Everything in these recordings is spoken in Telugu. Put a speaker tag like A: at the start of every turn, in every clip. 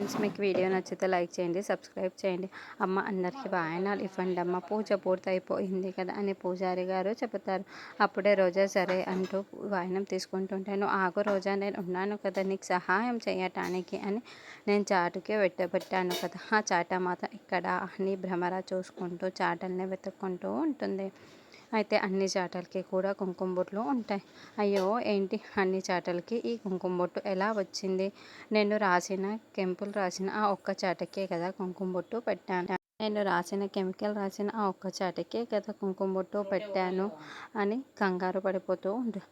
A: ఫ్రెండ్స్ మీకు వీడియో నచ్చితే లైక్ చేయండి సబ్స్క్రైబ్ చేయండి. అమ్మ అందరికీ వాయనాలు ఇవ్వండి అమ్మ పూజ పూర్తయిపోయింది కదా అని పూజారి గారు చెబుతారు. అప్పుడే రోజా సరే అంటూ వాయనం తీసుకుంటుంటాను నువ్వు ఆగు రోజా నేను ఉన్నాను కదా నీకు సహాయం చేయటానికి అని నేను చాటుకే పెట్టబెట్టాను కదా. ఆ చాట మాత్రం ఇక్కడ అని భ్రమర చూసుకుంటూ చాటల్ని వెతుక్కుంటూ ఉంటుంది. అయితే అన్ని చాటలకి కూడా కుంకుమ బొట్లు ఉంటాయి. అయ్యో ఏంటి? అన్ని చాటలకి ఈ కుంకుమ బొట్టు ఎలా వచ్చింది? నేను రాసిన కెంపులు రాసిన ఆ ఒక్క చాటకే కదా కుంకుమ బొట్టు పెట్టాను. నేను రాసిన కెమికల్ రాసిన ఆ ఒక్క చాటకే కదా కుంకుమ బొట్టు పెట్టాను అని కంగారు పడిపోతూ ఉంటుంది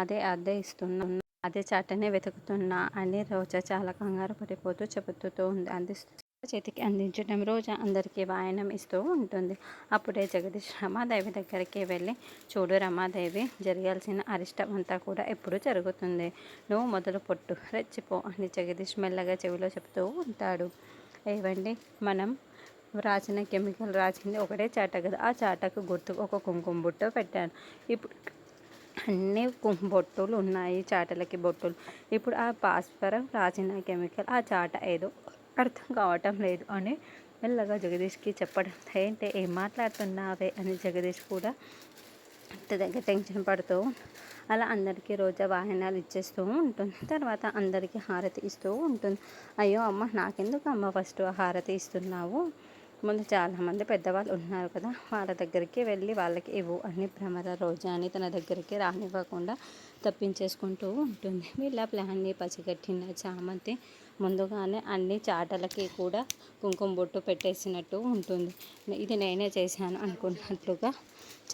A: అదే అదే ఇస్తున్నాను అదే చాటనే వెతుకుతున్నా అని రోజా చాలా కంగారు పడిపోతూ చెబుతూ ఉంది. అందిస్తూ చేతికి అందించడం రోజా అందరికీ వాయనం ఇస్తూ ఉంటుంది. అప్పుడే జగదీష్ రమాదేవి దగ్గరికి వెళ్ళి చూడు రమాదేవి జరగాల్సిన అరిష్టం అంతా కూడా ఎప్పుడు జరుగుతుంది. నువ్వు మొదలు పొట్టు రెచ్చిపో అని జగదీష్ మెల్లగా చెవిలో చెబుతూ ఉంటాడు. ఏవండి? మనం రాసిన కెమికల్ రాసింది ఒకటే చాట కదా. ఆ చాటకు గుర్తు ఒక కుంకుమ బుట్ట పెట్టాను. ఇప్పుడు అన్ని బొట్టులు ఉన్నాయి చాటలకి బొట్టులు. ఇప్పుడు ఆ పాస్పరం రాసిన కెమికల్ ఆ చాట ఏదో అర్థం కావటం లేదు అని మెల్లగా జగదీష్కి చెప్పడం. ఏంటి ఏం మాట్లాడుతున్నావే? అని జగదీష్ కూడా దగ్గర టెన్షన్ పడుతూ అలా అందరికీ రోజా వాహనాలు ఇచ్చేస్తూ ఉంటుంది. తర్వాత అందరికీ హారతి ఇస్తూ ఉంటుంది. అయ్యో అమ్మ నాకెందుకు అమ్మ ఫస్ట్ హారతి ఇస్తున్నావు? ముందు చాలామంది పెద్దవాళ్ళు ఉన్నారు కదా వాళ్ళ దగ్గరికి వెళ్ళి వాళ్ళకి ఇవ్వు అని భ్రమర రోజా అని తన దగ్గరికి రానివ్వకుండా తప్పించేసుకుంటూ ఉంటుంది. వీళ్ళ ప్లాన్ని పసిగట్టిన చామంతి ముందుగానే అన్ని చాటలకి కూడా కుంకుమ బొట్టు పెట్టేసినట్టు ఉంటుంది. ఇది నేనే చేశాను అనుకున్నట్లుగా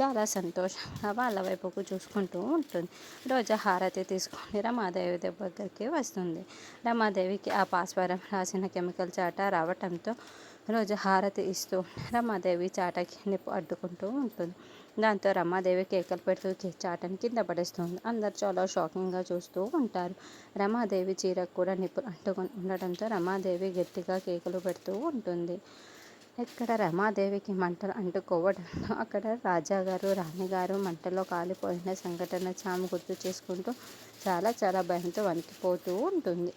A: చాలా సంతోషంగా వాళ్ళ వైపుకు చూసుకుంటూ ఉంటుంది. రోజా హారతి తీసుకొని రమాదేవి దగ్గరికి వస్తుంది. రమాదేవికి ఆ పాస్వరం రాసిన కెమికల్ చాట రావటంతో రోజు హారతి ఇస్తూ రమాదేవి చాటకి నిప్పు అడ్డుకుంటూ ఉంటుంది. దాంతో రమాదేవి కేకలు పెడుతూ చాటని కింద పడేస్తుంది. అందరు చాలా షాకింగ్గా చూస్తూ ఉంటారు. రమాదేవి చీరకు కూడా నిప్పు అంటుకొని ఉండడంతో రమాదేవి గట్టిగా కేకలు పెడుతూ ఉంటుంది. ఇక్కడ రమాదేవికి మంటలు అంటుకోవడంతో అక్కడ రాజాగారు రాణిగారు మంటలో కాలిపోయిన సంఘటన చాము గుర్తు చేసుకుంటూ చాలా చాలా భయంతో వణికిపోతూ ఉంటుంది.